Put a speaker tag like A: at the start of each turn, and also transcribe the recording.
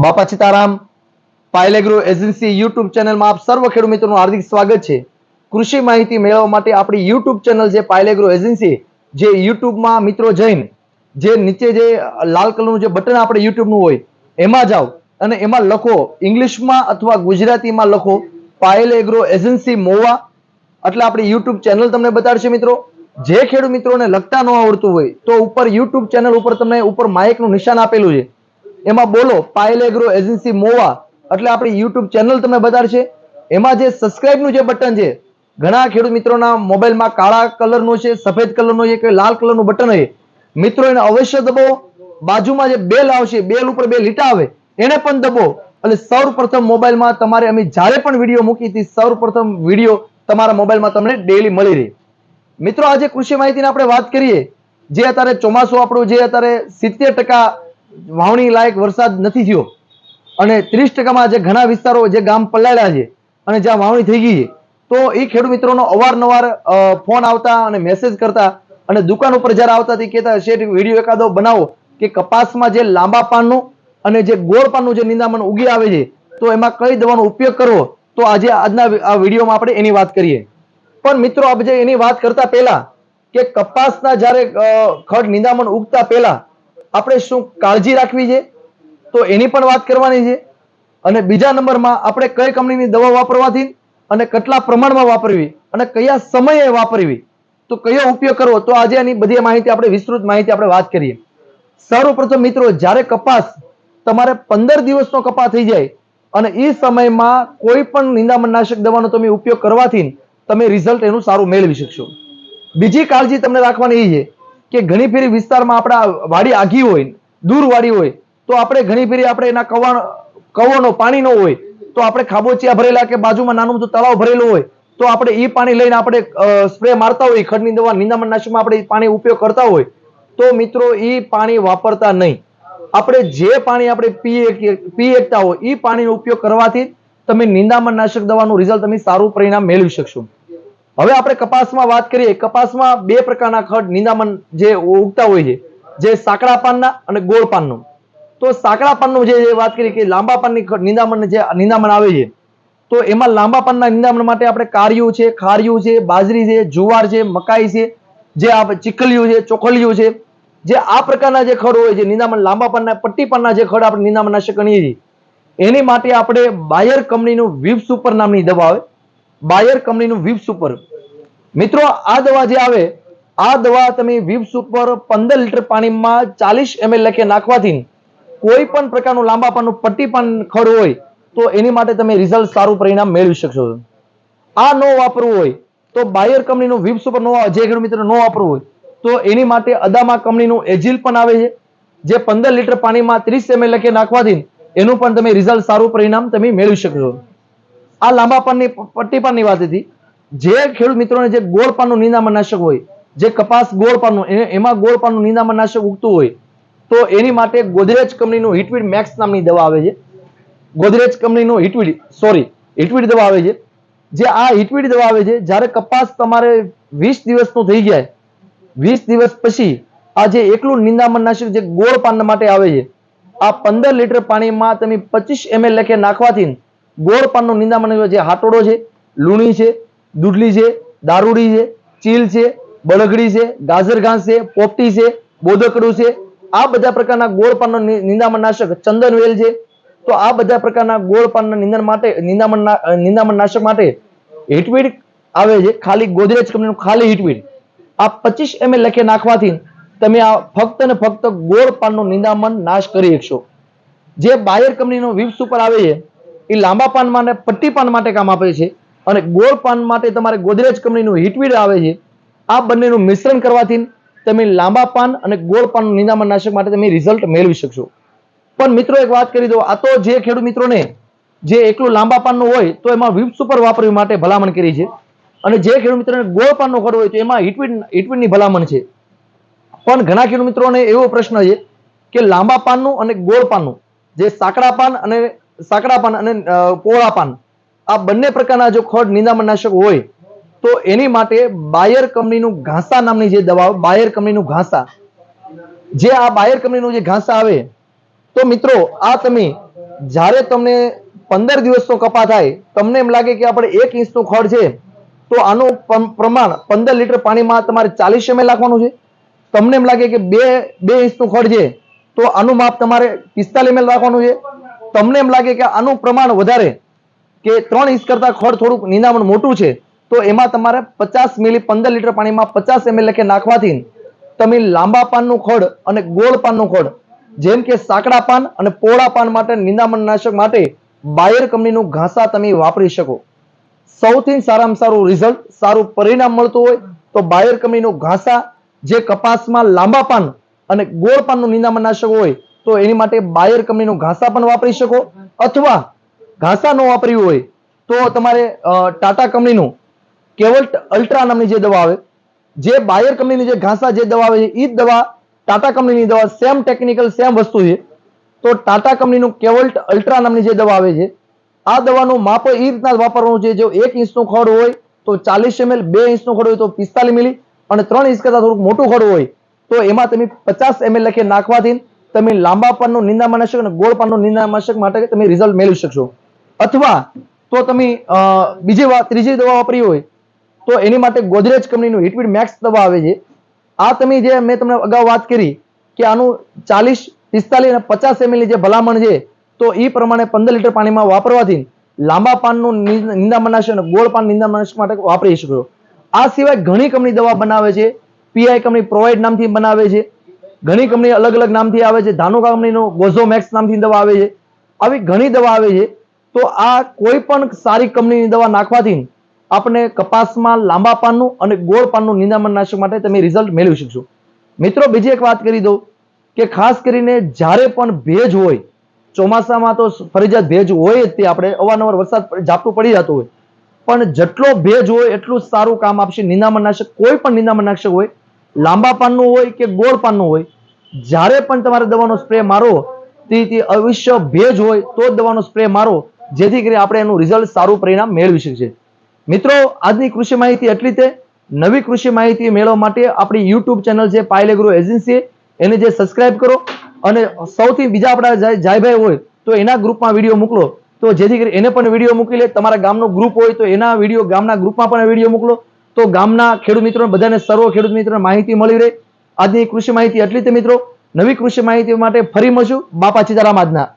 A: બાપા Sitaram પાયલેગ્રો agency YouTube ચેનલમાં આપ સર્વ ખેડૂત મિત્રોનું હાર્દિક સ્વાગત છે. કૃષિ માહિતી મેળવવા માટે આપણી યુટ્યુબ ચેનલ છે પાયલેગ્રો એજન્સી, જે યુટ્યુબમાં મિત્રો જઈને જે નીચે જે લાલ કલરનું જે બટન આપણે યુટ્યુબનું હોય, એમાં જાઓ અને એમાં લખો ઇંગ્લિશમાં અથવા ગુજરાતીમાં લખો પાયલ એગ્રો એજન્સી મોવા. એટલે આપણી યુટ્યુબ ચેનલ તમને બતાડશે મિત્રો. જે ખેડૂત મિત્રોને લખતા ન આવડતું હોય તો ઉપર યુટ્યુબ ચેનલ ઉપર તમને ઉપર માઇકનું નિશાન આપેલું છે. એમાં બોલો પાયલ એગ્રો એજન્સી મોવા, એટલે આપણી યુટ્યુબ ચેનલ તમે બધા છે એમાં જે સબસ્ક્રાઇબનું જે બટન છે, ઘણા ખેડૂત મિત્રોના મોબાઈલમાં કાળા કલરનો છે, સફેદ કલરનો છે કે લાલ કલરનું બટન હોય મિત્રો, એને અવશ્ય દબાવો બાજુમાં જે બેલ આવશે બેલ ઉપર બે લીટા આવે, એને પણ દબો. એટલે સૌપ્રથમ મોબાઈલમાં તમારે, અમે જ્યારે પણ વીડિયો મૂકી હતી, સૌપ્રથમ વીડિયો તમારા મોબાઈલમાં તમને ડેલી મળી રહે. મિત્રો, આજે કૃષિ માહિતીની આપણે વાત કરીએ. જે અત્યારે ચોમાસું આપણું, જે અત્યારે સિત્તેર ટકા વાવણી લાયક વરસાદ નથી થયો. અને ત્રીસ ટકામાં જે ઘણા વિસ્તારો, જે ગામ પલાળ્યા છે અને જ્યાં વાવણી થઈ ગઈ છે, તો એ ખેડૂત મિત્રોનો અવારનવાર ફોન આવતા અને મેસેજ કરતા અને દુકાન ઉપર જ્યારે આવતા તે કહેતા, શેઠ, વીડિયો એકાદો બનાવો. કે કપાસમાં જે લાંબા પાનનું અને જે ગોળ પાનનું જે નિંદામણ ઉગી આવે છે, તો એમાં કઈ દવાનો ઉપયોગ કરવો? તો આજે આજના આ વિડીયોમાં આપણે એની વાત કરીએ. પણ મિત્રો આપણે એની વાત કરતા પહેલા કે કપાસના જ્યારે ખડ નિંદામણ ઉગતા પહેલા આપણે શું કાળજી રાખવી છે? તો એની પણ વાત કરવાની છે. અને બીજા નંબરમાં આપણે કઈ કંપનીની દવા વાપરવાથી અને કેટલા પ્રમાણમાં વાપરવી અને કયા સમયે વાપરવી? તો કયો ઉપયોગ કરવો? તો આજે એની બધી માહિતી આપણે, વિસ્તૃત માહિતી આપણે વાત કરીએ. સર્વપ્રથમ મિત્રો, જ્યારે કપાસ તમારે પંદર દિવસનો કપાસ થઈ જાય અને એ સમયમાં કોઈ પણ નિંદામણનાશક દવાનો તમે ઉપયોગ કરવાથી તમે રિઝલ્ટ એનું સારું મેળવી શકશો. બીજી કાળજી તમને રાખવાની એ છે કે ઘણી ફેરી વિસ્તારમાં આપણા વાડી આઘી હોય, દૂર વાડી હોય, તો આપણે ઘણી ફેરી આપણે એના કવા કવાનો પાણી ન હોય, તો આપણે ખાબોચિયા ભરેલા કે બાજુમાં નાનું મોટું તળાવ ભરેલું હોય, તો આપણે એ પાણી લઈને આપણે સ્પ્રે મારતા હોય, ખડની દવા નિંદામણનાશકમાં આપણે ઈ પાણી ઉપયોગ કરતા હોય, તો મિત્રો એ પાણી વાપરતા નહીં. આપણે જે પાણી આપણે પી પી એકતા હોય એ પાણીનો ઉપયોગ કરવાથી તમે નિંદામણનાશક દવાનું રિઝલ્ટ તમે સારું પરિણામ મેળવી શકશો. હવે આપણે કપાસમાં વાત કરીએ. કપાસમાં બે પ્રકારના ખડ નિંદામણ જે ઉગતા હોય છે, જે સાંકડા પાનના અને ગોળ પાનનો. તો સાંકડા પાનનું જે વાત કરીએ કે લાંબા પાનની નિંદામણ જે નિંદામણ આવે છે, તો એમાં લાંબા પાનના નિંદામણ માટે આપણે કારિયું છે ખારિયું છે, બાજરી છે, જુવાર છે, મકાઈ છે, જે આ ચીખલિયું છે ચોખલિયું છે, જે આ પ્રકારના જે ખડ હોય છે, નિંદામણ લાંબા પાનના, પટ્ટી પાનના જે ખડ આપણે નિંદામણનાશક ગણીએ છીએ. એની માટે આપણે બાયર કંપનીનું વિપ સુપર નામની દવા આવે. બાયર કંપનીનું વિપ્સ ઉપર મિત્રો, આ દવા જે આવે, આ દવા તમે વિપ્સ ઉપર પંદર લીટર પાણીમાં ચાલીસ એમએલ લખે નાખવાથી કોઈ પણ પ્રકારનું લાંબા પાનનું, પટ્ટી પાન ખડ હોય, તો એની માટે તમે રિઝલ્ટ સારું પરિણામ મેળવી શકશો. આ નો વાપરવું હોય, તો બાયર કંપનીનું વિપ્સ ઉપર નો જે મિત્રો નો વાપરવું હોય, તો એની માટે અદામા કંપનીનું એજિલ પણ આવે છે, જે પંદર લીટર પાણીમાં ત્રીસ એમએલ લખે નાખવાથી એનું પણ તમે રિઝલ્ટ સારું પરિણામ તમે મેળવી શકશો. આ લાંબા પાનની પટ્ટી પાનની વાત હતી. જે ખેડૂત મિત્રોને જે ગોળ પાનનું નિંદામણનાશક હોય, જે કપાસ ગોળ પાનનું એમાં ગોળ પાનનું નિંદામણનાશક ઉગતું હોય, તો એની માટે ગોદરેજ કંપનીનું હિટવીડ મેક્સ નામની દવા આવે છે. ગોદરેજ કંપનીનું હિટવીડ, સોરી, હિટવીડ દવા આવે છે. જે આ હિટવીડ દવા આવે છે, જ્યારે કપાસ તમારે વીસ દિવસનું થઈ જાય, વીસ દિવસ પછી આ જે એકલું નિંદામણનાશક જે ગોળ પાન માટે આવે છે, આ પંદર લીટર પાણીમાં તમે પચીસ એમએલ લખે નાખવાથી ગોળ પાનનું નિંદામણ જે હાટોડો છે, લૂણી છે, દૂધલી છે, દારૂડી છે, ચીલ છે, બળગડી છે, ગાજર ઘાસ છે, પોપટી છે બોધકડું છે, આ બધા પ્રકારના ગોળ પાનનો નિંદામણ નિંદામણનાશક ચંદન વેલ છે. તો આ બધા પ્રકારના ગોળ પાનના નિંદણ માટે, નિંદામણ નિંદામણનાશક માટે હિટવીડ આવે છે, ખાલી ગોદરેજ કંપનીનું ખાલી હિટવીડ. આ પચીસ એમએલ લખે નાખવાથી તમે આ ફક્ત ને ફક્ત ગોળ પાનનું નિંદામણ નાશ કરી શકશો. જે બાયર કંપનીનો વિવ સુપર આવે છે એ લાંબા પાન માટે, પટ્ટી પાન માટે કામ આપે છે. અને ગોળ પાન માટે તમારે ગોદરેજ કંપનીનું હિટવીડ આવે છે. આ બંનેનું મિશ્રણ કરવાથી તમે લાંબા પાન અને ગોળ પાન નિંદામણ નાશક માટે તમે રિઝલ્ટ મેળવી શકશો. પણ મિત્રો એક વાત કરી દો, આ તો જે ખેડૂત મિત્રોને જે એકલું લાંબા પાનનું હોય, તો એમાં વિપ સુપર વાપરવી માટે ભલામણ કરી છે. અને જે ખેડૂત મિત્રોને ગોળ પાનનો ખડ હોય, તો એમાં હિટવીડ હિટવીડની ભલામણ છે. પણ ઘણા ખેડૂત મિત્રોને એવો પ્રશ્ન છે કે લાંબા પાનનું અને ગોળ પાનનું, જે સાંકડા પાન અને સાંકડા પાન અને પોળાપાન. પાન આ બંને પ્રકારના જો ખડ નિંદામણનાશક હોય, તો એની માટે બાયર કંપનીનું ઘાસા નામની જે દવા બાયર કંપનીનું ઘાસા. જે આ બાયર કંપનીનું જે ઘાસા આવે, તો મિત્રો, આ તમે જ્યારે તમને પંદર દિવસનો કપા થાય, તમને એમ લાગે કે આપણે એક ઇંચનું ખડ છે, તો આનું પ્રમાણ પંદર લીટર પાણીમાં તમારે ચાલીસ એમએલ નાખવાનું છે. તમને એમ લાગે કે બે બે ઇંચનું ખડ છે, તો આનું માપ તમારે પિસ્તાલીસ એમએલ રાખવાનું છે. તમને એમ લાગે કે આનું પ્રમાણ વધારે કે ત્રણ ઇંચ કરતા ખડ થોડુંક નિંદામણ મોટું છે, તો એમાં તમારે પચાસ મિલી પંદર લીટર પાણીમાં પચાસ એમએલ લખે નાખવાથી તમે લાંબા પાનનું ખડ અને ગોળ પાનનું ખડ, જેમ કે સાંકડા પાન અને પોળા પાન માટે નિંદામણ નાશક માટે બાયર કંપનીનું ઘાસા તમે વાપરી શકો. સૌથી સારામાં સારું રિઝલ્ટ સારું પરિણામ મળતું હોય તો બાયર કંપનીનું ઘાસા જે કપાસમાં લાંબા પાન અને ગોળ પાનનું નિંદામણ નાશક હોય તો એની માટે બાયર કંપનીનું ઘાસા પણ વાપરી શકો અથવા ઘાસા ન વાપર્યું હોય તો તમારે ટાટા કંપનીનું કેવલ્ટ અલ્ટ્રા નામની જે દવા આવે, જે બાયર કંપનીની જે ઘાસા જે દવા આવે છે એ જ દવા ટાટા કંપનીની દવા સેમ ટેકનિકલ સેમ વસ્તુ છે. તો ટાટા કંપનીનું કેવલ્ટ અલ્ટ્રા નામની જે દવા આવે છે, આ દવાનું માપ એ રીતના વાપરવાનું છે, જો એક ઇંચનું ખડ હોય તો ચાલીસ એમએલ, બે ઇંચનું ખડ હોય તો પિસ્તાલીસ મિલી અને ત્રણ ઇંચ કરતા થોડુંક મોટું ખડ હોય તો એમાં તમે પચાસ એમએલ લખી નાખવાથી તમે લાંબા પાનનું નિંદામનાશક અને ગોળ પાનનું નિંદામનાશક માટે તમે રિઝલ્ટ મેળવી શકશો. અથવા તો તમે બીજી વાત, ત્રીજી દવા વાપરી હોય, તો એની માટે ગોદરેજ કંપનીનું હિટવીડ મેક્સ દવા આવે છે. આ તમે જે મેં તમને અગાઉ વાત કરી કે આનું ચાલીસ, પિસ્તાલીસ અને પચાસ એમએલની જે ભલામણ છે, તો એ પ્રમાણે પંદર લીટર પાણીમાં વાપરવાથી લાંબા પાનનું નિંદા નિંદામનાશક અને ગોળ પાન નિંદામનાશક માટે વાપરી શકો. આ સિવાય ઘણી કંપની દવા બનાવે છે. પીઆઈ કંપની પ્રોવાઇડ નામથી બનાવે છે. ઘણી કંપની અલગ અલગ નામથી આવે છે. ધાનુકા કંપનીનો ગોઝોમેક્સ નામથી દવા આવે છે. આવી ઘણી દવા આવે છે. તો આ કોઈ પણ સારી કંપનીની દવા નાખવાથી આપણે કપાસમાં લાંબા પાનનું અને ગોળ પાનનું નિંદામણ નાશક માટે તમે રિઝલ્ટ મેળવી શકશો. મિત્રો, બીજી એક વાત કરી દઉં કે ખાસ કરીને જ્યારે પણ ભેજ હોય, ચોમાસામાં તો ફરજિયાત ભેજ હોય જ તે આપણે અવારનવાર વરસાદ ઝાપટું પડી જતું હોય. પણ જેટલો ભેજ હોય, એટલું સારું કામ આપશે. નિંદામણ નાશક, કોઈ પણ નિંદામણ નાશક હોય લાંબા પાનનું હોય કે ગોળ પાનનું હોય, જ્યારે પણ તમારે દવાનો સ્પ્રે મારો, તે તે અવશ્ય ભેજ હોય, તો જ દવાનો સ્પ્રે મારો, જેથી કરી આપણે એનું રિઝલ્ટ સારું પરિણામ મેળવી શકીએ. મિત્રો, આજની કૃષિ માહિતી એટલી તે. નવી કૃષિ માહિતી મેળવવા માટે આપણી યુટ્યુબ ચેનલ છે પાયલેગ્રો એજન્સી એને જે સબસ્ક્રાઇબ કરો. અને સૌથી બીજા આપણા જાય- જાયભાઈ હોય, તો એના ગ્રુપમાં વીડિયો મોકલો. તો જેથી કરી એને પણ વીડિયો મૂકી લે. તમારા ગામનો ગ્રુપ હોય, તો એના વીડિયો ગામના ગ્રુપમાં પણ વીડિયો મોકલો. તો ગામના ખેડૂત મિત્રો, બધાને સર્વ ખેડૂત મિત્રોને માહિતી મળી રહે. આજની કૃષિ માહિતી એટલી તે મિત્રો. નવી કૃષિ માહિતી માટે ફરી મળશું. બાપા સીતારામ આજના.